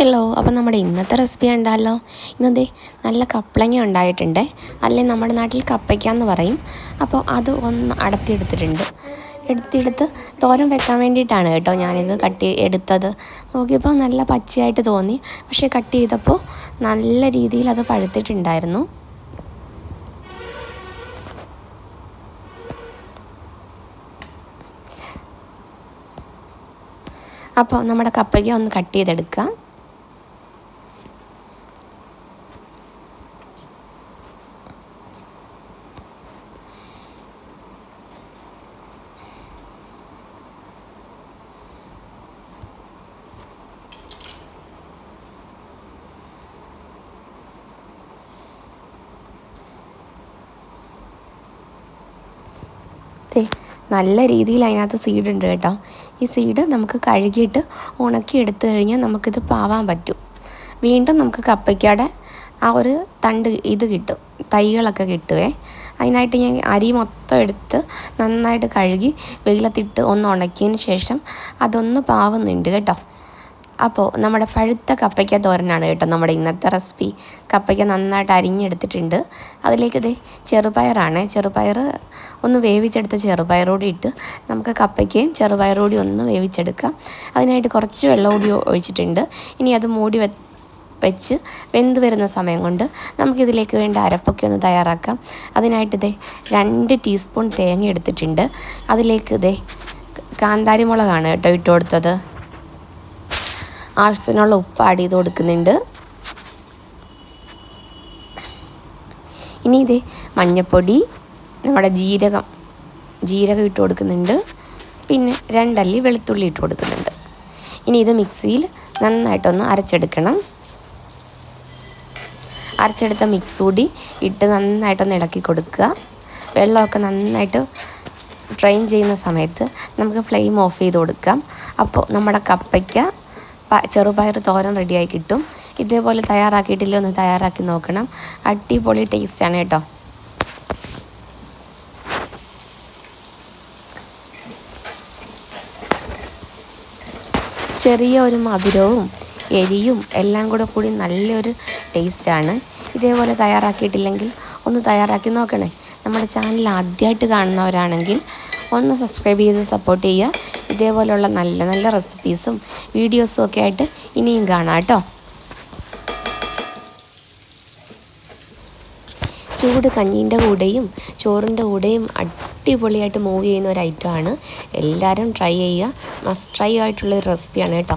Hello അപ്പോൾ നമ്മുടെ ഇന്നത്തെ റെസിപ്പി ഉണ്ടല്ലോ ഇന്നതേ നല്ല കപ്ലങ്ങ ഉണ്ടായിട്ടുണ്ട്. അല്ലെ നമ്മുടെ നാട്ടിൽ കപ്പയ്ക്കാന്ന് പറയും. അപ്പോൾ അത് ഒന്ന് അടത്തിയെടുത്തിട്ടുണ്ട്. എടുത്തെടുത്ത് തോരൻ വെക്കാൻ വേണ്ടിയിട്ടാണ് കേട്ടോ ഞാനിത് കട്ട് എടുത്തത്. നോക്കിയപ്പോൾ നല്ല പച്ചയായിട്ട് തോന്നി. പക്ഷേ കട്ട് ചെയ്തപ്പോൾ നല്ല രീതിയിൽ അത് പഴുത്തിട്ടുണ്ടായിരുന്നു. അപ്പോൾ നമ്മുടെ കപ്പയ്ക്ക് ഒന്ന് കട്ട് ചെയ്തെടുക്കുക നല്ല രീതിയിൽ അതിനകത്ത് സീഡ് ഉണ്ട് കേട്ടോ. ഈ സീഡ് നമുക്ക് കഴുകിയിട്ട് ഉണക്കി എടുത്തു കഴിഞ്ഞാൽ നമുക്കിത് പാവാൻ പറ്റും. വീണ്ടും നമുക്ക് കപ്പയ്ക്കയുടെ ആ ഒരു തണ്ട് ഇത് കിട്ടും തൈകളൊക്കെ കിട്ടുവേ. അതിനായിട്ട് ഞാൻ അരി മൊത്തം എടുത്ത് നന്നായിട്ട് കഴുകി വെയിലത്തിട്ട് ഒന്ന് ഉണക്കിയതിന് ശേഷം അതൊന്ന് പാവുന്നുണ്ട് കേട്ടോ. അപ്പോൾ നമ്മുടെ പഴുത്ത കപ്പയ്ക്ക തോരനാണ് കേട്ടോ നമ്മുടെ ഇന്നത്തെ റെസിപ്പി. കപ്പയ്ക്ക നന്നായിട്ട് അരിഞ്ഞെടുത്തിട്ടുണ്ട്. അതിലേക്ക് ഇതേ ചെറുപയറാണ്. ചെറുപയർ ഒന്ന് വേവിച്ചെടുത്ത ചെറുപയറോടി ഇട്ട് നമുക്ക് കപ്പയ്ക്കയും ചെറുപയറോടി ഒന്ന് വേവിച്ചെടുക്കാം. അതിനായിട്ട് കുറച്ച് വെള്ളം കൂടി ഒഴിച്ചിട്ടുണ്ട്. ഇനി അത് മൂടി വെ വെച്ച് വെന്ത് വരുന്ന സമയം കൊണ്ട് നമുക്കിതിലേക്ക് വേണ്ട അരപ്പൊക്കെ ഒന്ന് തയ്യാറാക്കാം. അതിനായിട്ട് ഇതേ രണ്ട് ടീസ്പൂൺ തേങ്ങ എടുത്തിട്ടുണ്ട്. അതിലേക്ക് ഇതേ കാന്താരി മുളകാണ് കേട്ടോ ഇട്ട് കൊടുത്തത്. ആവശ്യത്തിനുള്ള ഉപ്പ് ആഡ് ചെയ്ത് കൊടുക്കുന്നുണ്ട്. ഇനി ഇത് മഞ്ഞൾപ്പൊടി നമ്മുടെ ജീരകം ജീരകം ഇട്ട് കൊടുക്കുന്നുണ്ട്. പിന്നെ രണ്ടല്ലി വെളുത്തുള്ളി ഇട്ട് കൊടുക്കുന്നുണ്ട്. ഇനി ഇത് മിക്സിയിൽ നന്നായിട്ടൊന്ന് അരച്ചെടുക്കണം. അരച്ചെടുത്ത മിക്സ് കൂടി ഇട്ട് നന്നായിട്ടൊന്ന് ഇളക്കി കൊടുക്കുക. വെള്ളമൊക്കെ നന്നായിട്ട് ട്രെയിൻ ചെയ്യുന്ന സമയത്ത് നമുക്ക് ഫ്ലെയിം ഓഫ് ചെയ്ത് കൊടുക്കാം. അപ്പോൾ നമ്മുടെ കപ്പയ്ക്ക ചെറുപയർ തോരൻ റെഡിയായി കിട്ടും. ഇതേപോലെ തയ്യാറാക്കിയിട്ടില്ല ഒന്ന് തയ്യാറാക്കി നോക്കണം. അടിപൊളി ടേസ്റ്റാണ് കേട്ടോ. ചെറിയ ഒരു മധുരവും എരിയും എല്ലാം കൂടെ കൂടി നല്ലൊരു ടേസ്റ്റാണ് ഇതേപോലെ തയ്യാറാക്കിയിട്ടില്ലെങ്കിൽ ഒന്ന് തയ്യാറാക്കി നോക്കണേ. നമ്മുടെ ചാനൽ ആദ്യമായിട്ട് കാണുന്നവരാണെങ്കിൽ ഒന്ന് സബ്സ്ക്രൈബ് ചെയ്ത് സപ്പോർട്ട് ചെയ്യുക. ഇതേപോലെയുള്ള നല്ല നല്ല റെസിപ്പീസും വീഡിയോസും ഒക്കെ ആയിട്ട് ഇനിയും കാണാം കേട്ടോ. ചൂട് കഞ്ഞീന്റെ കൂടെയും ചോറിന്റെ കൂടെയും അടിപൊളിയായിട്ട് മൂവ് ചെയ്യുന്ന ഒരു ഐറ്റമാണ് എല്ലാവരും ട്രൈ ചെയ്യുക. മസ്റ്റ് ട്രൈ ആയിട്ടുള്ള ഒരു റെസിപ്പിയാണ് കേട്ടോ.